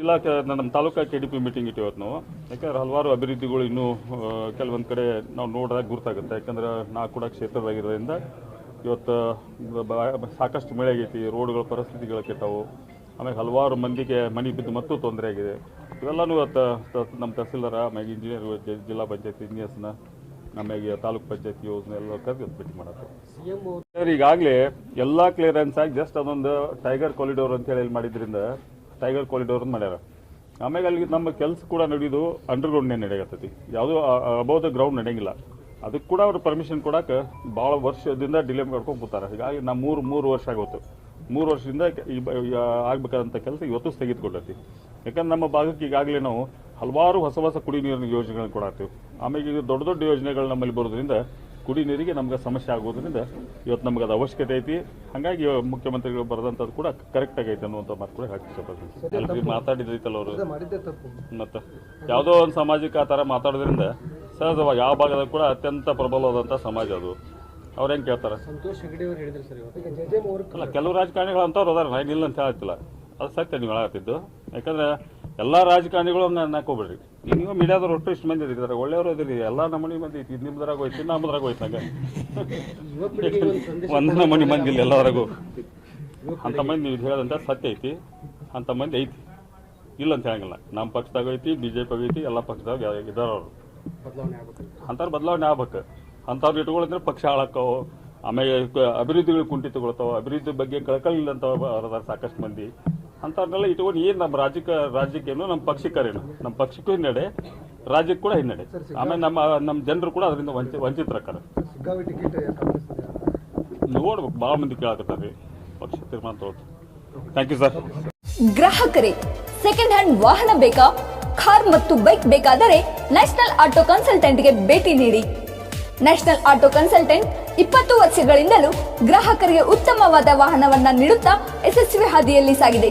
ಜಿಲ್ಲಾ ಕ- ನಮ್ಮ taluka K D P meeting ಇಟ್ಟಿವತ್ತು ನಾವು. ಯಾಕಂದ್ರೆ ಹಲವಾರು ಅಭಿವೃದ್ಧಿಗಳು ಇನ್ನೂ ಕೆಲವೊಂದು ಕಡೆ ನಾವು ನೋಡಿದಾಗ ಗುರುತಾಗುತ್ತೆ. ಯಾಕಂದ್ರೆ ನಾ ಕೂಡ ಕ್ಷೇತ್ರದಾಗಿರೋದ್ರಿಂದ ಇವತ್ತು ಸಾಕಷ್ಟು ಮಳೆ ಆಗೈತಿ ರೋಡ್ಗಳ ಪರಿಸ್ಥಿತಿಗಳು ಕೆಟ್ಟವು. ಆಮೇಲೆ ಹಲವಾರು ಮಂದಿಗೆ ಮನೆ ಬಿದ್ದು ಮತ್ತೂ ತೊಂದರೆ ಆಗಿದೆ. ಇವೆಲ್ಲನೂ ಇವತ್ತು ನಮ್ಮ ತಹಸೀಲ್ದಾರ ಆಮೇಲೆ ಇಂಜಿನಿಯರ್ ಜಿಲ್ಲಾ ಪಂಚಾಯತ್ ಇಂಜಿನಿಯರ್ಸ್ನ ನಮಗೆ ತಾಲೂಕ್ ಪಂಚಾಯತ್ ಯೋಜನೆ ಎಲ್ಲ ಕರೆದು ಭೇಟಿ ಸರ್ ಈಗಾಗಲೇ ಎಲ್ಲ ಕ್ಲಿಯರೆನ್ಸ್ ಆಗಿ ಜಸ್ಟ್ ಅದೊಂದು ಟೈಗರ್ ಕಾರಿಡೋರ್ ಅಂತ ಹೇಳಿ ಮಾಡಿದ್ರಿಂದ ಟೈಗರ್ ಕಾರಿಡೋರ್ ಅಂತ ಮಾಡ್ಯಾರ. ಆಮೇಲೆ ಅಲ್ಲಿ ನಮ್ಮ ಕೆಲಸ ಕೂಡ ನಡೆಯೋದು ಅಂಡರ್ಗ್ರೌಂಡ್ನೇ ನಡೆಯತ್ತೈತಿ ಯಾವುದೋ ಅಬೌ ದ ಗ್ರೌಂಡ್ ನಡೆಯಂಗಿಲ್ಲ. ಅದಕ್ಕೆ ಕೂಡ ಅವ್ರು ಪರ್ಮಿಷನ್ ಕೊಡಕ್ಕೆ ಭಾಳ ವರ್ಷದಿಂದ ಡಿಲೇ ಮಾಡ್ಕೊಂಡು ಕೂತಾರೆ. ಹೀಗಾಗಿ ನಾ ಮೂರು ಮೂರು ವರ್ಷ ಆಗೋತು. ಮೂರು ವರ್ಷದಿಂದ ಈ ಆಗ್ಬೇಕಾದಂಥ ಕೆಲಸ ಇವತ್ತು ಸ್ಥಗಿತಗೊಂಡೈತಿ. ಯಾಕಂದ್ರೆ ನಮ್ಮ ಭಾಗಕ್ಕೆ ಈಗಾಗಲೇ ನಾವು ಹಲವಾರು ಹೊಸ ಹೊಸ ಕುಡಿ ನೀರಿನ ಯೋಜನೆಗಳನ್ನು ಕೊಡಾತೀವಿ ಆಮೇಲೆ ಈಗ ದೊಡ್ಡ ದೊಡ್ಡ ಯೋಜನೆಗಳು ನಮ್ಮಲ್ಲಿ ಬರೋದ್ರಿಂದ ಕುಡಿ ನೀರಿಗೆ ನಮ್ಗೆ ಸಮಸ್ಯೆ ಆಗೋದ್ರಿಂದ ಇವತ್ತು ನಮ್ಗೆ ಅದು ಅವಶ್ಯಕತೆ ಐತಿ. ಹಾಗಾಗಿ ಮುಖ್ಯಮಂತ್ರಿಗಳು ಬರೆದಂಥದ್ದು ಕೂಡ ಕರೆಕ್ಟ್ ಆಗೈತೆ ಅನ್ನುವಂಥ ಮಾತು ಕೂಡ ಹಾಕಿ ಎಲ್ರಿಗೂ ಮಾತಾಡಿದ್ರೈತಲ್ಲ ಅವರು. ಮತ್ತೆ ಯಾವುದೋ ಒಂದು ಸಮಾಜಕ್ಕೆ ಆ ಥರ ಮಾತಾಡೋದ್ರಿಂದ ಸಹಜವಾಗಿ ಯಾವ ಭಾಗದ ಕೂಡ ಅತ್ಯಂತ ಪ್ರಬಲವಾದಂಥ ಸಮಾಜ ಅದು. ಅವ್ರು ಹೆಂಗೆ ಕೇಳ್ತಾರೆ? ಸಂತೋಷ್ ಹೆಗಡೆ ಅವರು ಹೇಳಿದ್ರು ಸರ್ ಇವತ್ತು. ಈಗ ಜೆ ಜೆ ಮೂವರು ಅಲ್ಲ ಕೆಲವು ರಾಜಕಾರಣಿಗಳು ಅಂತವ್ರು ಅದಾರ ನಾನು ಇಲ್ಲ ಅಂತ ಹೇಳ್ತಿಲ್ಲ ಅದು ಸತ್ಯ ನೀವು ಹೇಳತ್ತಿದ್ದು ಯಾಕಂದ್ರೆ ಎಲ್ಲ ರಾಜಕಾರಣಿಗಳು ನಾಕೋಬೇಡ್ರಿ ಈಗ ನೀವು ಮೀಡಿಯಾದವ್ರು ಒಟ್ಟು ಇಷ್ಟು ಮಂದಿ ಇದ್ದಾರೆ. ಒಳ್ಳೆಯವರು ಇದ್ರಿ ಎಲ್ಲ ನಮೂನಿ ಮಂದಿ ಐತಿ ಇದು ನಿಮ್ದ್ರಾಗ ಹೋಯ್ತು ನಮ್ಮದ್ರಾಗ ಹೋಯ್ತು ಒಂದು ನಮೂನಿ ಮಂದಿ ಇಲ್ಲ ಎಲ್ಲದ್ರಾಗೂ ಅಂಥ ಮಂದಿ ನೀವು ಹೇಳದಂತ ಸತ್ಯ ಐತಿ. ಅಂಥ ಮಂದಿ ಐತಿ. ಇಲ್ಲ ಅಂತ ಹೇಳಂಗಿಲ್ಲ. ನಮ್ಮ ಪಕ್ಷದಾಗ ಐತಿ ಬಿ ಜೆ ಪಿ ಐತಿ, ಎಲ್ಲ ಪಕ್ಷದಾಗ ಇದಾರ ಅವರು. ಅಂಥವ್ರು ಬದಲಾವಣೆ ಆಗ್ಬೇಕು. ಅಂಥವ್ರು ಇಟ್ಕೊಳ್ಳಿದ್ರೆ ಪಕ್ಷ ಹಾಳಾಕವು ಆಮೇಲೆ ಅಭಿವೃದ್ಧಿಗಳು ಕುಂಠಿತಗೊಳ್ತಾವ, ಅಭಿವೃದ್ಧಿ ಬಗ್ಗೆ ಕಳಕಳಿಲ್ಲ ಅಂತ ಸಾಕಷ್ಟು ಮಂದಿ. ಅಂಥವ್ರನ್ನೆಲ್ಲ ಇಟ್ಕೊಂಡು ಏನು ನಮ್ಮ ರಾಜ್ಯಕ್ಕೆ ರಾಜ್ಯಕ್ಕೇನು ನಮ್ಮ ಪಕ್ಷಕ್ಕರೇನು ನಮ್ಮ ಪಕ್ಷಕ್ಕೂ ಹಿನ್ನಡೆ ರಾಜ್ಯಕ್ಕೆ ಕೂಡ ಹಿನ್ನಡೆ. ಆಮೇಲೆ ನಮ್ಮ ನಮ್ಮ ಜನರು ಕೂಡ ಅದರಿಂದ ವಂಚ ವಂಚಿತ ಸಿಗ್ಗಾವಿ ನೋಡ್ಬೇಕು ಭಾಳ ಮಂದಿ ಕೇಳಕತ್ತಾರೆ ಪಕ್ಷ ತೀರ್ಮಾನ ತಗೋದು ಥ್ಯಾಂಕ್ ಯು ಸರ್ ಗ್ರಾಹಕರೇ ಸೆಕೆಂಡ್ ಹ್ಯಾಂಡ್ ವಾಹನ ಬೇಕಾ? ಕಾರ್ ಮತ್ತು ಬೈಕ್ ಬೇಕಾದರೆ ನ್ಯಾಷನಲ್ ಆಟೋ ಕನ್ಸಲ್ಟೆಂಟ್ಗೆ ಭೇಟಿ ನೀಡಿ. ನ್ಯಾಷನಲ್ ಆಟೋ ಕನ್ಸಲ್ಟೆಂಟ್ ಇಪ್ಪತ್ತು ವರ್ಷಗಳಿಂದಲೂ ಗ್ರಾಹಕರಿಗೆ ಉತ್ತಮವಾದ ವಾಹನವನ್ನ ನೀಡುತ್ತಾ ಯಶಸ್ವಿ ಹಾದಿಯಲ್ಲಿ ಸಾಗಿದೆ.